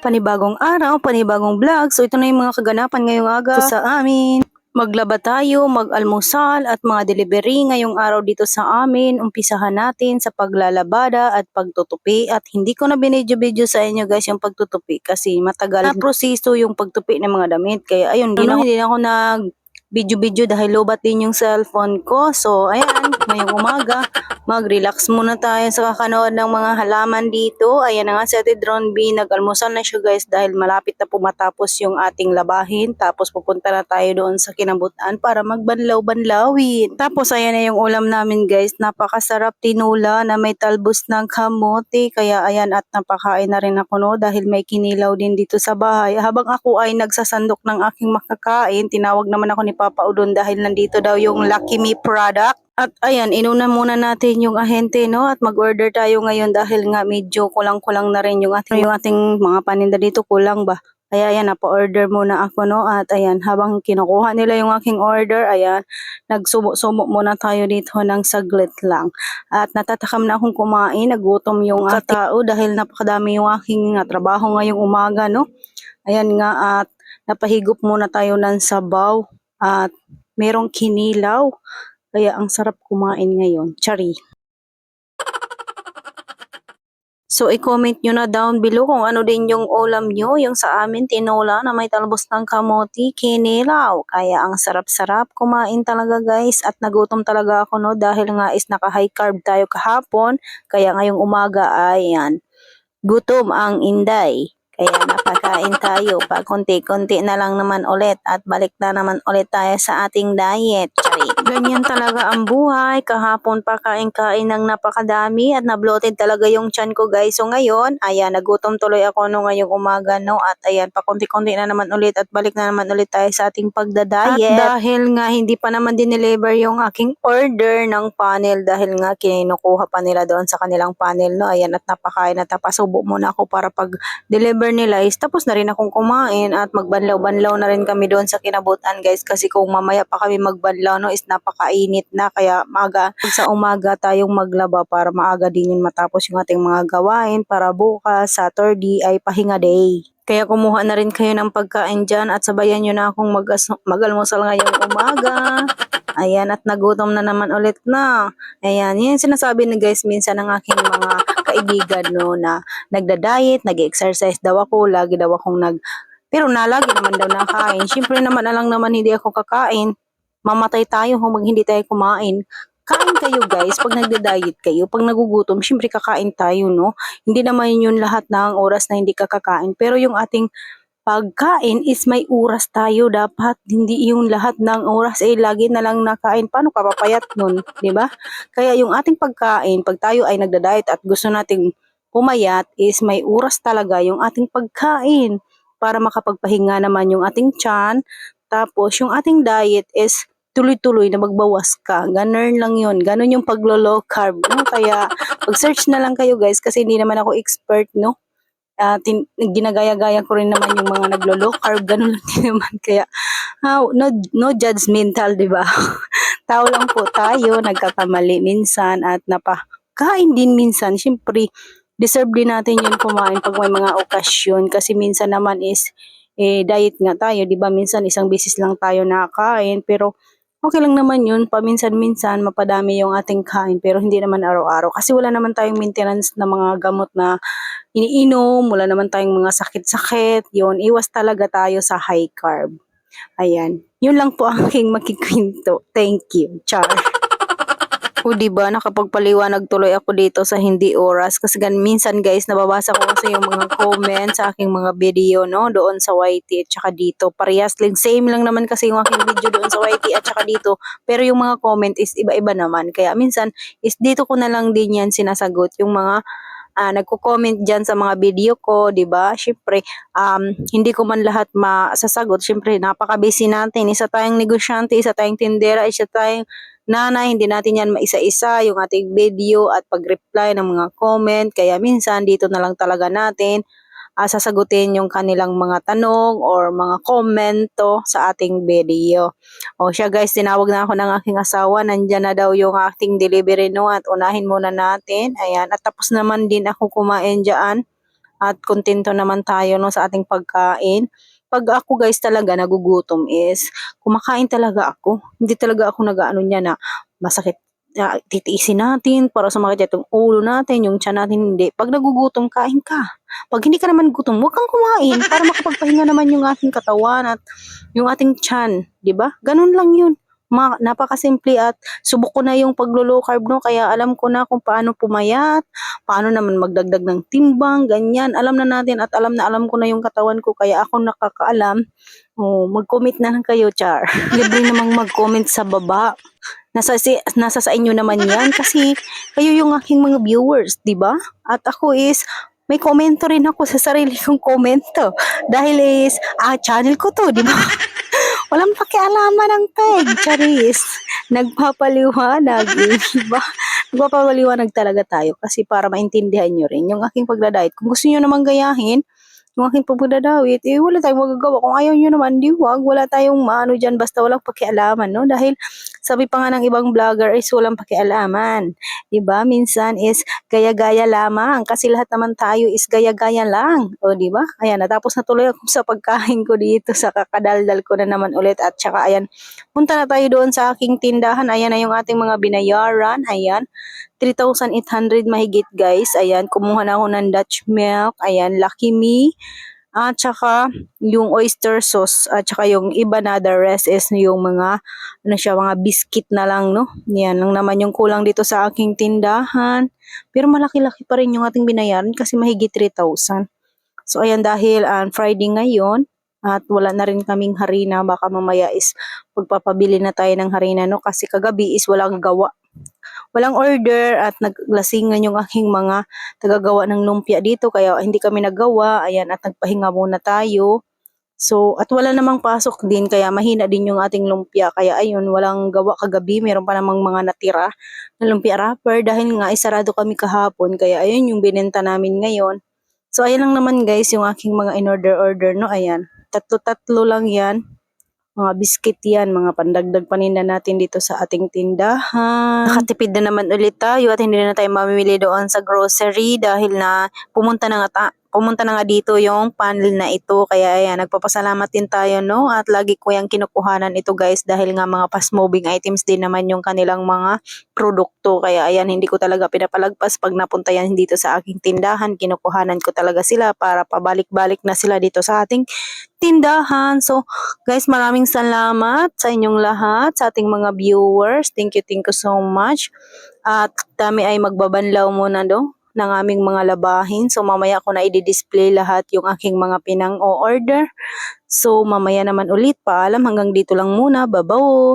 panibagong araw, panibagong vlog. So ito na yung mga kaganapan ngayong aga sa amin. Maglaba tayo, mag-almusal at mga delivery ngayong araw dito sa amin. Umpisahan natin sa paglalabada at pagtutupi at hindi ko na binidyo-video sa inyo guys yung pagtutupi kasi matagal na proseso yung pagtupi ng mga damit. Kaya ayun, hindi na, hindi na ako nag video-video dahil lobat din yung cellphone ko. So, ayan, ngayong umaga, mag-relax muna tayo sa kakanood ng mga halaman dito. Ayan na nga si Ate Drone B, nag-almusal na siya guys dahil malapit na pumatapos yung ating labahin. Tapos pupunta na tayo doon sa kinabutan para magbanlaw-banlawin. Tapos ayan na yung ulam namin guys, napakasarap tinula na may talbos ng kamote. Kaya ayan at napakain na rin ako no dahil may kinilaw din dito sa bahay. Habang ako ay nagsasandok ng aking makakain, tinawag naman ako ni Papa Udon dahil nandito daw yung Lucky Me product. At ayan, inuna muna natin yung ahente no at mag-order tayo ngayon dahil nga medyo kulang-kulang na rin yung ating, yung ating mga paninda dito kulang ba. Kaya ayan, napa-order muna ako no at ayan, habang kinukuha nila yung aking order, ayan, nagsumo-sumo muna tayo dito ng saglit lang. At natatakam na akong kumain, nagutom yung katao dahil napakadami yung aking nga trabaho ngayong umaga no. Ayan nga at napahigop muna tayo ng sabaw at merong kinilaw. Kaya ang sarap kumain ngayon. Chari. So, i-comment nyo na down below kung ano din yung ulam nyo. Yung sa amin, tinola na may talbos ng kamoti, kinilaw. Kaya ang sarap-sarap kumain talaga guys. At nagutom talaga ako no dahil nga is naka-high carb tayo kahapon. Kaya ngayong umaga ay yan. Gutom ang inday. Kaya napakain tayo. Pag konti-konti na lang naman ulit at balik na naman ulit tayo sa ating diet. Chari. Ganyan talaga ang buhay. Kahapon pa kain-kain ng napakadami at na-bloated talaga yung chan ko guys. So ngayon, ayan, nagutom tuloy ako no ngayong umaga no at ayan, pa konti-konti na naman ulit at balik na naman ulit tayo sa ating pagdadiet. At dahil nga hindi pa naman dineliver yung aking order ng panel dahil nga kinukuha pa nila doon sa kanilang panel no. Ayan at napakain at napasubo muna ako para pag deliver nila is tapos na rin akong kumain at magbanlaw-banlaw na rin kami doon sa kinabutan guys kasi kung mamaya pa kami magbanlaw no is napakainit na kaya maaga sa umaga tayong maglaba para maaga din yun matapos yung ating mga gawain para bukas Saturday ay pahinga day. Kaya kumuha na rin kayo ng pagkain dyan at sabayan nyo na akong mag mag-almusal ngayong umaga. Ayan, at nagutom na naman ulit na. Ayan, yan sinasabi na guys minsan ng aking mga kaibigan no na nagda-diet, nag-exercise daw ako, lagi daw akong nag pero nalagi naman daw nakain. Siyempre naman alang naman hindi ako kakain. Mamatay tayo kung hindi tayo kumain. Kain kayo guys, pag nagda-diet kayo, pag nagugutom, siyempre kakain tayo, no? Hindi naman yun lahat ng oras na hindi ka kakain. Pero yung ating pagkain is may oras tayo dapat hindi yung lahat ng oras ay lagi na lang nakain paano ka papayat nun di ba kaya yung ating pagkain pag tayo ay nagda-diet at gusto nating pumayat is may oras talaga yung ating pagkain para makapagpahinga naman yung ating tiyan tapos yung ating diet is tuloy-tuloy na magbawas ka. Ganun lang yun. Ganun yung paglo-low carb. No? Kaya, pag-search na lang kayo guys kasi hindi naman ako expert, no? Uh, tin- ginagaya-gaya ko rin naman yung mga naglo-low carb, ganun lang din naman. Kaya, how, no, no judgmental, di ba? Tao lang po tayo, nagkakamali minsan at napakain din minsan. Siyempre, deserve din natin yun kumain pag may mga okasyon kasi minsan naman is eh, diet nga tayo, di ba? Minsan isang bisis lang tayo nakakain pero okay lang naman yun, paminsan-minsan mapadami yung ating kain pero hindi naman araw-araw kasi wala naman tayong maintenance na mga gamot na iniinom, wala naman tayong mga sakit-sakit, yun, iwas talaga tayo sa high carb. Ayan, yun lang po ang aking makikwento. Thank you. Char. O diba, nakapagpaliwanag tuloy ako dito sa hindi oras kasi gan minsan guys nababasa ko kasi yung mga comments sa aking mga video no doon sa YT at saka dito. Parehas lang same lang naman kasi yung aking video doon sa YT at saka dito. Pero yung mga comment is iba-iba naman. Kaya minsan is dito ko na lang din yan sinasagot yung mga uh, nagko-comment diyan sa mga video ko, 'di ba? Syempre, um, hindi ko man lahat masasagot. Syempre, napaka-busy natin. Isa tayong negosyante, isa tayong tindera, isa tayong nanay, hindi natin yan maisa-isa, yung ating video at pag-reply ng mga comment. Kaya minsan dito na lang talaga natin uh, sasagutin yung kanilang mga tanong or mga komento sa ating video. O siya guys, tinawag na ako ng aking asawa. Nandyan na daw yung ating delivery no at unahin muna natin. Ayan, at tapos naman din ako kumain dyan. at kontento naman tayo no sa ating pagkain. Pag ako guys talaga nagugutom is kumakain talaga ako. Hindi talaga ako nag-ano niya na masakit ah, titiisin natin para sumakit yung ulo natin, yung tiyan natin, hindi. Pag nagugutom, kain ka. Pag hindi ka naman gutom, huwag kang kumain para makapagpahinga naman yung ating katawan at yung ating tiyan, di ba? Ganun lang yun. Ma napakasimple at subok ko na yung paglo-low carb no kaya alam ko na kung paano pumayat, paano naman magdagdag ng timbang, ganyan. Alam na natin at alam na alam ko na yung katawan ko kaya ako nakakaalam. Oh, mag-comment na lang kayo, Char. Libre namang mag-comment sa baba. Nasa, si, nasa sa inyo naman yan kasi kayo yung aking mga viewers, di ba? At ako is may komento rin ako sa sarili kong komento. Dahil is, ah, channel ko to, di ba? Walang pakialaman ng peg, Charis. Nagpapaliwanag, eh, di ba? Nagpapaliwanag talaga tayo kasi para maintindihan nyo rin yung aking pagdadayet. Kung gusto nyo namang gayahin, yung aking pagdadawit, eh wala tayong magagawa. Kung ayaw nyo naman, di wag. Wala tayong maano dyan, basta walang pakialaman, no? Dahil sabi pa nga ng ibang vlogger is walang pakialaman. Ba? Minsan is gaya-gaya lamang kasi lahat naman tayo is gaya-gaya lang. O ba? Ayan, natapos na tuloy ako sa pagkain ko dito sa kakadaldal ko na naman ulit at saka ayan, punta na tayo doon sa aking tindahan. Ayan na yung ating mga binayaran. Ayan. 3,800 mahigit guys. Ayan, kumuha na ako ng Dutch milk. Ayan, Lucky Me. At saka yung oyster sauce. At saka yung iba na, the rest is yung mga, ano siya, mga biscuit na lang, no? Yan lang naman yung kulang dito sa aking tindahan. Pero malaki-laki pa rin yung ating binayaran kasi mahigit 3,000. So ayan dahil ah, Friday ngayon at wala na rin kaming harina baka mamaya is pagpapabili na tayo ng harina no kasi kagabi is walang gawa. Walang order at naglasingan yung aking mga tagagawa ng lumpia dito kaya hindi kami nagawa. Ayan at nagpahinga muna tayo. So, at wala namang pasok din, kaya mahina din yung ating lumpia. Kaya ayun, walang gawa kagabi. Meron pa namang mga natira na lumpia wrapper dahil nga isarado kami kahapon. Kaya ayun yung binenta namin ngayon. So, ayan lang naman guys, yung aking mga in-order-order, no? Ayan. Tatlo-tatlo lang yan. Mga biscuit yan, mga pandagdag paninda natin dito sa ating tindahan. Nakatipid na naman ulit tayo at hindi na tayo mamimili doon sa grocery dahil na pumunta na nga ta- pumunta na nga dito yung panel na ito. Kaya ayan, nagpapasalamat din tayo, no? At lagi ko yung kinukuhanan ito guys dahil nga mga fast moving items din naman yung kanilang mga produkto. Kaya ayan, hindi ko talaga pinapalagpas pag napunta yan dito sa aking tindahan. Kinukuhanan ko talaga sila para pabalik-balik na sila dito sa ating tindahan. So, guys, maraming salamat sa inyong lahat, sa ating mga viewers. Thank you, thank you so much. At kami ay magbabanlaw muna do ng aming mga labahin. So, mamaya ko na i-display lahat yung aking mga pinang-o-order. So, mamaya naman ulit. Paalam hanggang dito lang muna. Babaw!